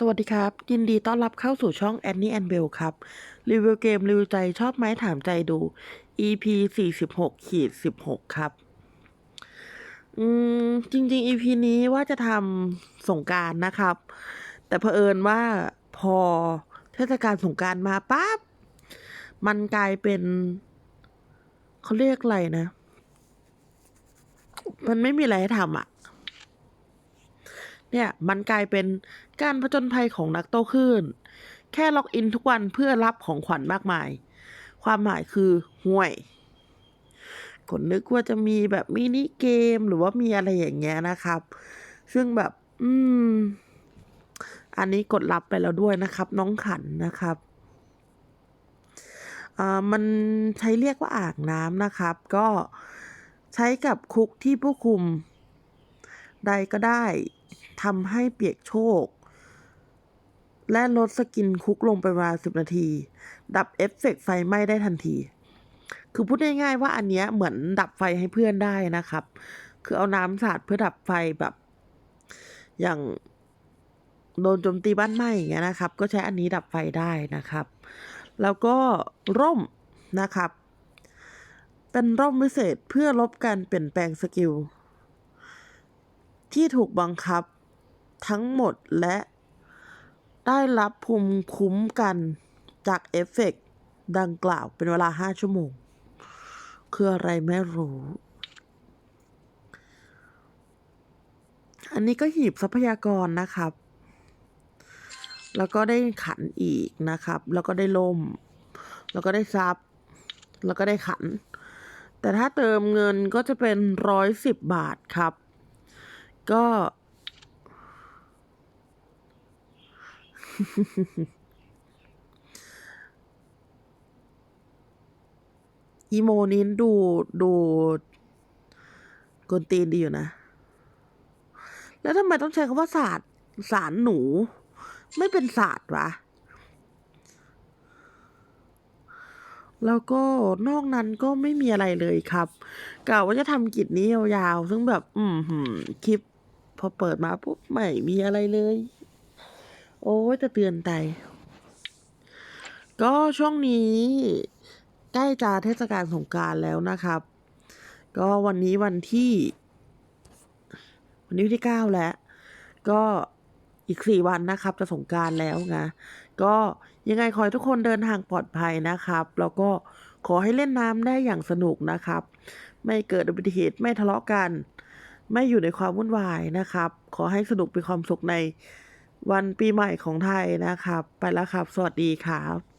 สวัสดีครับ ยินดีต้อนรับเข้าสู่ช่อง Annie and Bell ครับ รีวิวเกมรีวิวใจชอบไหมถามใจดู EP 46ขีด16 ครับ อืม จริง ๆ EP นี้ว่าจะทำสงการนะครับ แต่เผอิญว่าพอเทศกาลสงการมาปั๊บ มันกลายเป็น เขาเรียกอะไรนะ มันไม่มีอะไรให้ทำอะ เนี่ยมันกลายเป็นการผจญภัยของนักโตคลื่นแค่ล็อกอินทุกวันเพื่อรับของขวัญมากมาย ความหมายคือห่วยคนนึกว่าจะมีแบบมินิเกมหรือว่ามีอะไรอย่างเงี้ยนะครับ ซึ่งแบบ อืม อันนี้กดรับไปแล้วด้วยนะครับ น้องขันนะครับมันใช้เรียกว่าอ่างน้ำนะครับ ก็ใช้กับคุกที่ผู้คุม ใดก็ได้ ทำให้เปียกโชก และลดสกินคุกลงไปประมาณสิบนาที ดับเอฟเฟกต์ไฟไหม้ได้ทันที คือพูดง่ายๆว่าอันเนี้ยเหมือนดับไฟให้เพื่อนได้นะครับ คือเอาน้ำสาดเพื่อดับไฟแบบ อย่างโดนโจมตีบ้านไหม้อย่างเงี้ยนะครับ ก็ใช้อันนี้ดับไฟได้นะครับ แล้วก็ร่มนะครับ เป็นร่มวิเศษเพื่อลบการเปลี่ยนแปลงสกิลที่ถูกบังคับ ทั้งหมดและได้รับภูมิคุ้มกันจากเอฟเฟกต์ดังกล่าวเป็นเวลา 5 ชั่วโมง คืออะไรไม่รู้ อันนี้ก็หีบทรัพยากรนะครับ แล้วก็ได้ขันอีกนะครับ แล้วก็ได้ล่ม แล้วก็ได้ซับ แล้วก็ได้ขัน แต่ถ้าเติมเงินก็จะเป็นร้อยสิบบาทครับ ก็ อีโมนี้ดูดูกวนตีนดีอยู่นะ แล้วทำไมต้องใช้คำว่าศาสตร์สารหนู ไม่เป็นศาสตร์วะ แล้วก็นอกนั้นก็ไม่มีอะไรเลยครับกล่าวว่าจะทำกิจนี้ยาวๆ ซึ่งแบบ อืมคลิป พอเปิดมาปุ๊บ ไม่มีอะไรเลย อ้ยจะเตือนใจก็ช่วงนี้ใกล้จะเทศกาลสงการแล้วนะครับ ก็วันนี้วันที่ วันนี้วันที่เก้าแล้ว ก็อีกสี่วันนะครับ จะสงการแล้วนะก็ยังไงขอให้ทุกคนเดินทางปลอดภัยนะครับ แล้วก็ขอให้เล่นน้ำได้อย่างสนุกนะครับ ไม่เกิดอุบัติเหตุไม่ทะเลาะกัน ไม่อยู่ในความวุ่นวายนะครับ ขอให้สนุกเป็นความสุขใน วันปีใหม่ของไทยนะครับ ไปแล้วครับ สวัสดีครับ